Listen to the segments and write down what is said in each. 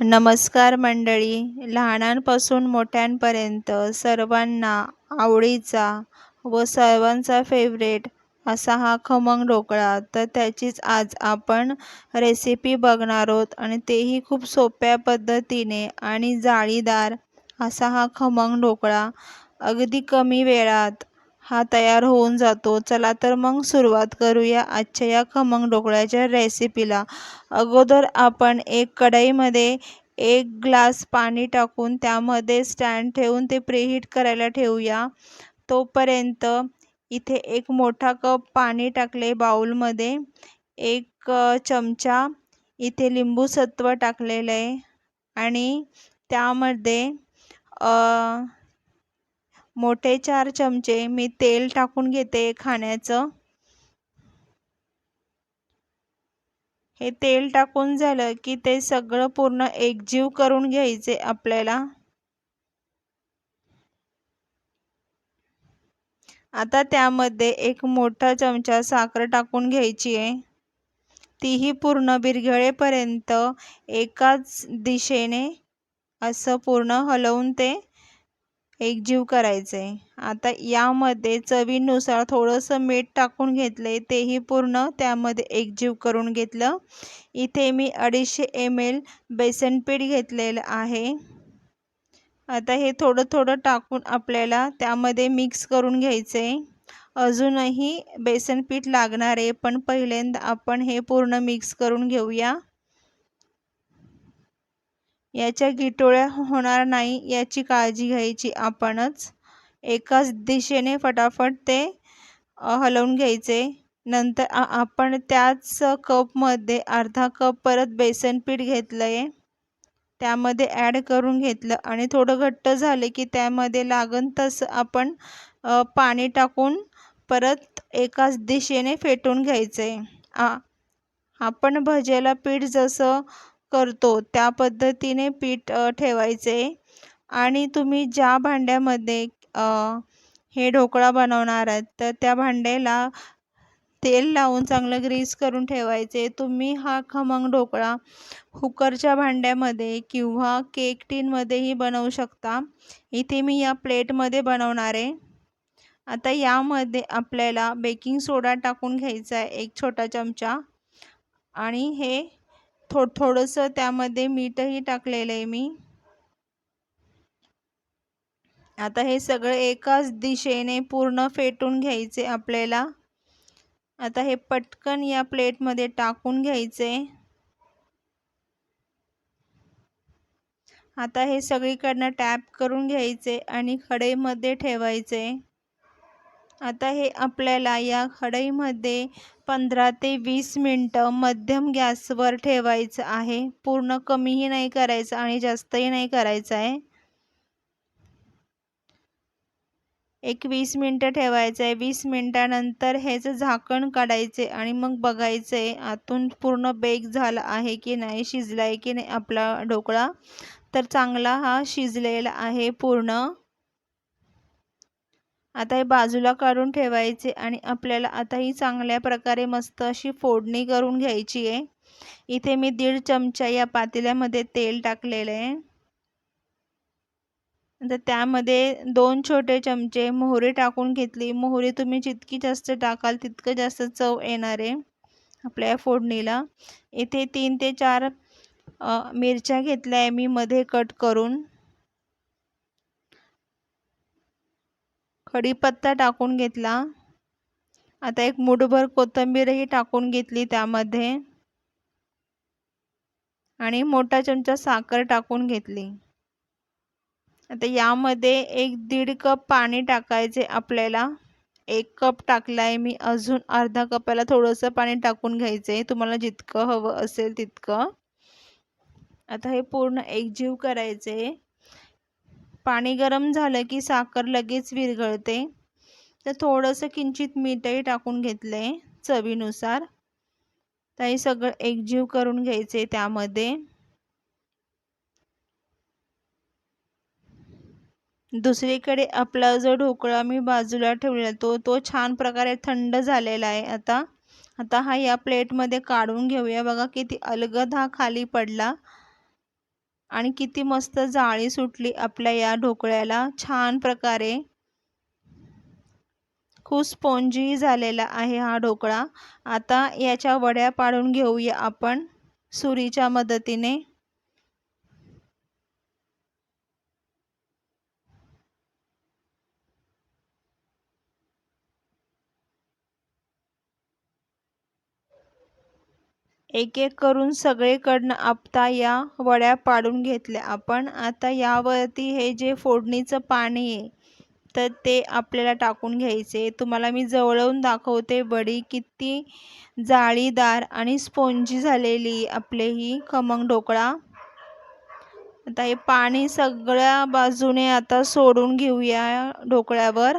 नमस्कार मंडळी. लहानांपासून मोठ्यांपर्यंत सर्वांना आवडीचा व सर्वांचा फेवरेट असा हा खमंग ढोकळा. तर त्याचीच आज आपण रेसिपी बघणार आहोत आणि तेही खूप सोप्या पद्धतीने आणि जाळीदार असा हा खमंग ढोकळा. अगदी कमी वेळात हा तयार होऊन जातो. चला तर मग सुरुवात करूया आजच्या या खमंग ढोकळ्याच्या रेसिपीला अगोदर आपण एक कढईमध्ये एक ग्लास पाणी टाकून त्यामध्ये स्टँड ठेवून ते प्रीहीट करायला ठेवूया. तोपर्यंत इथे एक मोठा कप पाणी टाकले बाऊलमध्ये एक चमचा इथे लिंबू सत्व टाकलेलं आहे. आणि त्यामध्ये मोठे चार चमचे मी तेल टाकून घेते खाण्याचं. हे तेल टाकून झालं की ते सगळं पूर्ण एकजीव करून घ्यायचे आपल्याला. आता त्यामध्ये एक मोठा चमचा साखर टाकून घ्यायची आहे. तीही पूर्ण बिरघळेपर्यंत एकाच दिशेने असं पूर्ण हलवून ते एकजीव करायचे. आता यामध्ये चवीनुसार थोडंसं मीठ टाकून घेतले तेही पूर्ण त्यामध्ये एकजीव करून घेतलं. इथे मी अडीचशे एम एल बेसन पीठ घेतलेलं आहे. आता हे थोडं थोडं टाकून आपल्याला त्यामध्ये मिक्स करून घ्यायचे. अजूनही बेसन पीठ लागणार आहे पण पहिल्यांदा आपण हे पूर्ण मिक्स करून घेऊया. याच्या गिटोळ्या होणार नाही याची काळजी घ्यायची. आपणच एकाच दिशेने फटाफट ते हलवून घ्यायचे. नंतर आपण त्याच कपमध्ये अर्धा कप परत बेसन पीठ घेतलं आहे त्यामध्ये ॲड करून घेतलं आणि थोडं घट्ट झाले की त्यामध्ये लागन तसं आपण पाणी टाकून परत एकाच दिशेने फेटून घ्यायचं. आहे आपण भज्याला पीठ जसं करतो. त्या पद्धतीने पीठ ठेवायचे आणि तुम्ही ज्या भांड्यामध्ये हे ढोकळा बनवणार आहात तर त्या भांड्याला तेल लावून चांगलं ग्रीस करून ठेवायचे. तुम्ही हा खमंग ढोकळा कुकरच्या भांड्यामध्ये किंवा केक टीनमध्येही बनवू शकता. इथे मी या प्लेटमध्ये बनवणार आहे. आता यामध्ये आपल्याला बेकिंग सोडा टाकून घ्यायचा आहे एक छोटा चमचा. आणि हे थो थोडंसं त्यामध्ये मीठही टाकलेलं आहे मी. आता हे सगळं एकाच दिशेने पूर्ण फेटून घ्यायचे आपल्याला. आता हे पटकन या प्लेटमध्ये टाकून घ्यायचे. आता हे सगळीकडनं टॅप करून घ्यायचे आणि खडेमध्ये ठेवायचे. आता हे आपल्याला या कढईमध्ये पंधरा ते वीस मिनटं मध्यम गॅसवर ठेवायचं आहे. पूर्ण कमीही नाही करायचं आणि जास्तही नाही करायचं आहे. एक वीस मिनटं ठेवायचं आहे. वीस मिनटानंतर ह्याचं झाकण काढायचे आणि मग बघायचं आहे आतून पूर्ण बेक झाला आहे की नाही शिजला आहे की नाही आपला ढोकळा. तर चांगला हा शिजलेला आहे पूर्ण. आता हे बाजूला काढून ठेवायचे आणि आपल्याला आता ही चांगल्या प्रकारे मस्त अशी फोडणी करून घ्यायची आहे. इथे मी दीड चमचा या पातेल्यामध्ये तेल टाकलेलं आहे. तर त्यामध्ये दोन छोटे चमचे मोहरी टाकून घेतली. मोहरी तुम्ही जितकी जास्त टाकाल तितकं जास्त चव येणार आहे आपल्या या फोडणीला. इथे तीन ते चार मिरच्या घेतल्या आहे मी मध्ये कट करून. कढीपत्ता टाकून घेतला. आता एक मुठभर कोथिंबीरही टाकून घेतली त्यामध्ये. आणि मोठा चमचा साखर टाकून घेतली. आता यामध्ये एक दीड कप पाणी टाकायचे आपल्याला. एक कप टाकला आहे मी अजून. अर्धा कपाला थोडंसं पाणी टाकून घ्यायचं आहे तुम्हाला जितकं हवं असेल तितकं. आता हे पूर्ण एकजीव करायचे पाणी गरम झालं की साखर लगेच विरघळते. तर थोडंसं किंचित मीठही टाकून घेतलं आहे चवीनुसार. तर हे सगळं एकजीव करून घ्यायचे त्यामध्ये. दुसरीकडे आपला जो ढोकळा मी बाजूला ठेवलेला तो तो छान प्रकारे थंड झालेला आहे आता. आता हा या प्लेटमध्ये काढून घेऊया. बघा किती अलगद हा खाली पडला. आणि किती मस्त जाळी सुटली आपल्या या ढोकळ्याला. छान प्रकारे खूप स्पॉन्जी झालेला आहे हा ढोकळा. आता याच्या वड्या पाडून घेऊया आपण सुरीच्या मदतीने. एक एक करून सगळीकडनं आपता या वड्या पाडून घेतल्या. आपण आता यावरती हे जे फोडणीचं पाणी आहे तर ते आपल्याला टाकून घ्यायचे. तुम्हाला मी जवळून दाखवते वडी किती जाळीदार आणि स्पोंजी झालेली आपले ही खमंग ढोकळा. आता हे पाणी सगळ्या बाजूने आता सोडून घेऊया ढोकळ्यावर.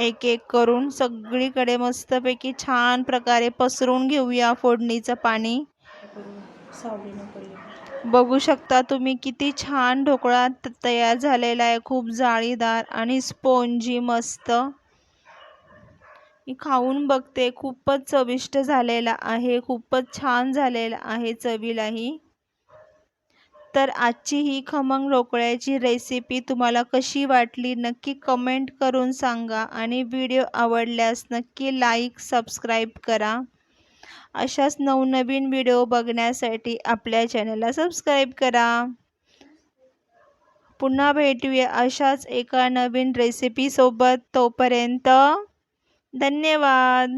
एक एक करून सगळीकडे मस्तपैकी छान प्रकारे पसरून घेऊया फोडणीचं पाणी. बघू शकता तुम्ही किती छान ढोकळा तयार झालेला आहे. खूप जाळीदार आणि स्पोंजी मस्त. मी खाऊन बघते. खूपच चविष्ट झालेला आहे. खूपच छान झालेला आहे चवीलाही. तर आजची ही खमंग ढोकळ्याची रेसिपी तुम्हाला कशी वाटली नक्की कमेंट करून सांगा आणि व्हिडिओ आवडल्यास नक्की लाईक सबस्क्राईब करा. अशाच नवनवीन व्हिडिओ बघण्यासाठी आपल्या चॅनलला सबस्क्राईब करा. पुन्हा भेटूया अशाच एका नवीन रेसिपीसोबत तोपर्यंत धन्यवाद.